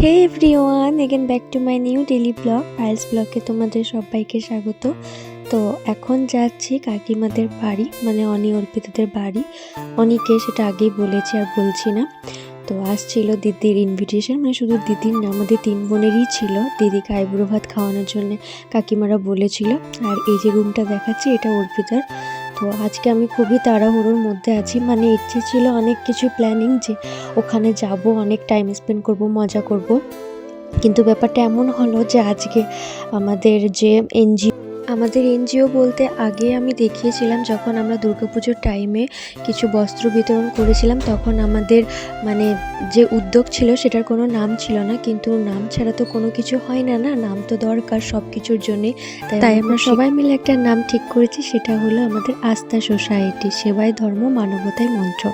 Hey everyone again back to my new daily vlog files ব্লগে তোমাদের সবাইকে স্বাগত। তো এখন যাচ্ছি কাকিমাদের বাড়ি মানে অনি অর্পিতাদের বাড়ি। অনিকে সেটা আগেই বলেছি আর বলছি না। তো আসছিল দিদির ইনভিটেশন মানে শুধু দিদির না, আমাদের তিন বোনেরই ছিল। দিদিকে আইবুড়ো ভাত খাওয়ানোর জন্য কাকিমারা বলেছিল। আর এই যে রুমটা দেখাচ্ছি, এটা অর্পিতার। তো আজকে আমি খুবই তাড়াহুড়োর মধ্যে আছি। মানে ইচ্ছে ছিল অনেক কিছু প্ল্যানিং যে ওখানে যাব, অনেক টাইম স্পেন্ড করব, মজা করব। কিন্তু ব্যাপারটা এমন হলো যে আজকে আমাদের যে এনজিও আমাদের এনজিও বলতে আগে আমি দেখিয়েছিলাম যখন আমরা দুর্গাপুজোর টাইমে কিছু বস্ত্র বিতরণ করেছিলাম তখন আমাদের মানে যে উদ্যোগ ছিল সেটার কোনো নাম ছিল না কিন্তু নাম ছাড়া তো কোনো কিছু হয় না না নাম তো দরকার সব কিছুর জন্যে। তাই আমরা সবাই মিলে একটা নাম ঠিক করেছি সেটা হলো আমাদের আস্থা সোসাইটি সেবায় ধর্ম মানবতায় মন্ত্র।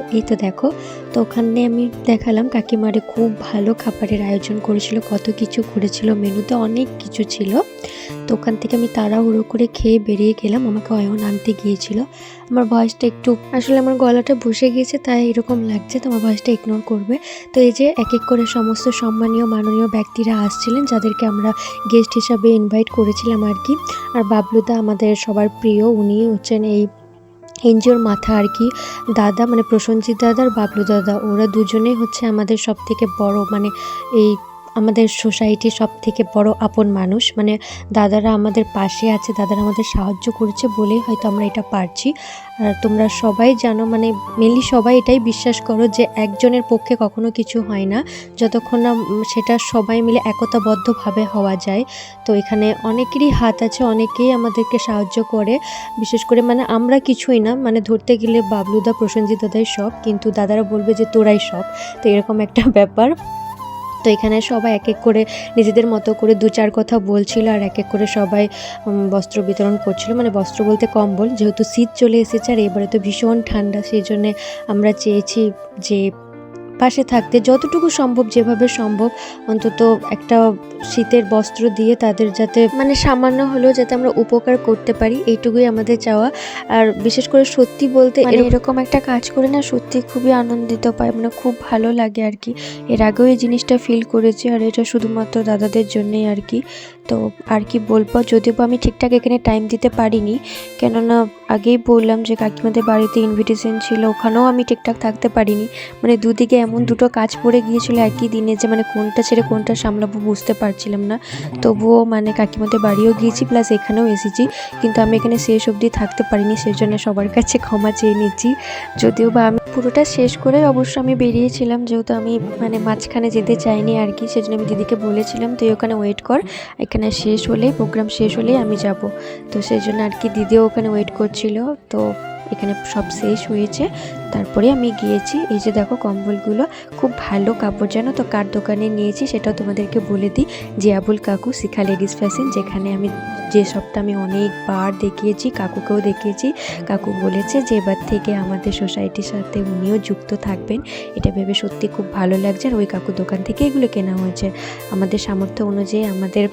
তো এই তো দেখো, তো ওখানে আমি দেখালাম কাকিমারে খুব ভালো খাবারের আয়োজন করেছিল, কত কিছু করেছিল, মেনুতে অনেক কিছু ছিল। তো ওখান থেকে আমি তাড়াহুড়ো করে খেয়ে বেরিয়ে গেলাম, আমাকে অয়ন আনতে গিয়েছিল। আমার ভয়েসটা একটু, আসলে আমার গলাটা বসে গিয়েছে, তাই এরকম লাগছে, তো আমার ভয়েসটা ইগনোর করবে। তো এই যে এক এক করে সমস্ত সম্মানীয়, মাননীয় ব্যক্তিরা আসছিলেন, যাদেরকে আমরা গেস্ট হিসাবে ইনভাইট করেছিলাম আর কি। আর বাবলুদা আমাদের সবার প্রিয়, উনি হচ্ছেন এই এনজিওর মাথা আর কি, দাদা মানে প্রসঞ্জিৎ দাদা আর বাবলু দাদা, ওরা দুজনেই হচ্ছে আমাদের সব থেকে বড় মানে এই আমাদের সোসাইটির সব থেকে বড় আপন মানুষ। মানে দাদারা আমাদের পাশে আছে, দাদারা আমাদের সাহায্য করেছে বলেই হয়তো আমরা এটা পারছি। আর তোমরা সবাই জানো মানে মেনলি সবাই এটাই বিশ্বাস করো যে একজনের পক্ষে কখনো কিছু হয় না। যতক্ষণ না সেটা সবাই মিলে একতাবদ্ধভাবে হওয়া যায়। তো এখানে অনেকেরই হাত আছে, অনেকেই আমাদেরকে সাহায্য করে। বিশেষ করে মানে আমরা কিছুই না মানে ধরতে গেলে বাবলুদা, প্রসেনজিৎ দাদাই সব, কিন্তু দাদারা বলবে যে তোরাই সব। তো এরকম একটা ব্যাপার। তো এখানে সবাই এক এক করে নিজেদের মতো করে দু চার কথা বলছিল আর এক এক করে সবাই বস্ত্র বিতরণ করছিল। মানে বস্ত্র বলতে কম্বল, যেহেতু শীত চলে এসেছে আর এবারে তো ভীষণ ঠান্ডা, সেই জন্যে আমরা চেয়েছি যে পাশে থাকতে যতটুকু সম্ভব যেভাবে সম্ভব অন্তত একটা শীতের বস্ত্র দিয়ে তাদের যাতে মানে সামান্য হলেও যাতে আমরা উপকার করতে পারি এইটুকুই আমাদের চাওয়া। আর বিশেষ করে সত্যি বলতে মানে এরকম একটা কাজ করে না সত্যি খুবই আনন্দিত পাই মানে খুব ভালো লাগে আর কি। এর আগেও এই জিনিসটা ফিল করেছি আর এটা শুধুমাত্র দাদাদের জন্যই আর কি। তো আর কি বলব, যদিও আমি ঠিকঠাক এখানে টাইম দিতে পারিনি, কেননা আগেই বললাম যে কাকিমাদের বাড়িতে ইনভিটেশন ছিল, ওখানেও আমি ঠিকঠাক থাকতে পারিনি। মানে দুদিকে এমন দুটো কাজ পড়ে গিয়েছিল একই দিনে যে মানে কোনটা ছেড়ে কোনটা সামলাবো বুঝতে পারছিলাম না। তবুও মানে কাকিমাদের বাড়িও গিয়েছি প্লাস এখানেও এসেছি, কিন্তু আমি এখানে শেষ অবধি থাকতে পারিনি সেই জন্য সবার কাছে ক্ষমা চেয়ে নিচ্ছি। যদিও বা আমি পুরোটা শেষ করে অবশ্য আমি বেরিয়েছিলাম, যেহেতু আমি মানে মাঝখানে যেতে চাইনি আর কি, সেজন্য আমি দিদিকে বলেছিলাম, তুই ওখানে ওয়েট কর, এখানে শেষ হলেই প্রোগ্রাম শেষ হলেই আমি যাব। তো সেই জন্য আর কি দিদিও ওখানে ওয়েট করছিল। তো এখানে সব শেষ হয়েছে। তারপরে আমি গিয়েছি, এই যে দেখো কম্বলগুলো, খুব ভালো কাপড়। জানো তো কার দোকানে নিয়েছি সেটাও তোমাদেরকে বলে দিই। যে আবুল কাকু, শিখা লেডিস ফ্যাশন, যেখানে আমি যে সবটা আমি অনেকবার দেখিয়েছি, কাকুকেও দেখিয়েছি। কাকু বলেছে যে এবার থেকে আমাদের সোসাইটির সাথে উনিও যুক্ত থাকবেন। এটা ভেবে সত্যি খুব ভালো লাগছে। আর ওই কাকুর দোকান থেকে এগুলো কেনা হয়েছে। আমাদের সামর্থ্য অনুযায়ী আমাদের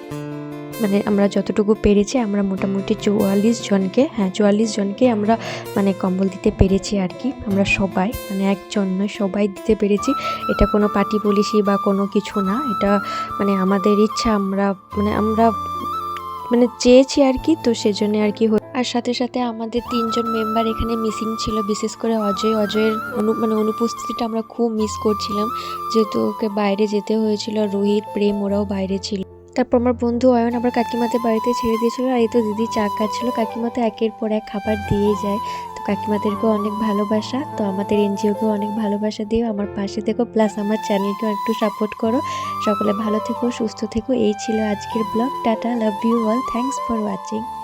মানে আমরা যতটুকু পেরেছি, আমরা মোটামুটি চুয়াল্লিশ জনকে হ্যাঁ চুয়াল্লিশ জনকে আমরা মানে কম্বল দিতে পেরেছি আর কি। আমরা সবাই মানে একজন নয়, সবাই দিতে পেরেছি। এটা কোনো পার্টি পলিসি বা কোনো কিছু না। এটা মানে আমাদের ইচ্ছা, আমরা মানে আমরা মানে চেয়েছি আর কি, তো সেজন্য আর কি আর সাথে সাথে আমাদের তিনজন মেম্বার এখানে মিসিং ছিল, বিশেষ করে অজয়। অজয়ের অনু মানে অনুপস্থিতিটা আমরা খুব মিস করছিলাম। যেহেতু ওকে বাইরে যেতে হয়েছিল, রোহিত, প্রেম, ওরাও বাইরে ছিল। তারপর আমার বন্ধু অয়ন আবার কাকিমাতে বাড়িতে ছেড়ে দিয়েছিল আর এই তো দিদি চা খাচ্ছিল। কাকিমাতে একের পর এক খাবার দিয়ে যায়। তো কাকিমাদেরকেও অনেক ভালোবাসা, তো আমাদের এনজিওকেও অনেক ভালোবাসা দিও। আমার পাশে থেকো, প্লাস আমার চ্যানেলকেও একটু সাপোর্ট করো। সকলে ভালো থেকো, সুস্থ থেকো। এই ছিল আজকের vlog. Tata, love you all. Thanks for watching.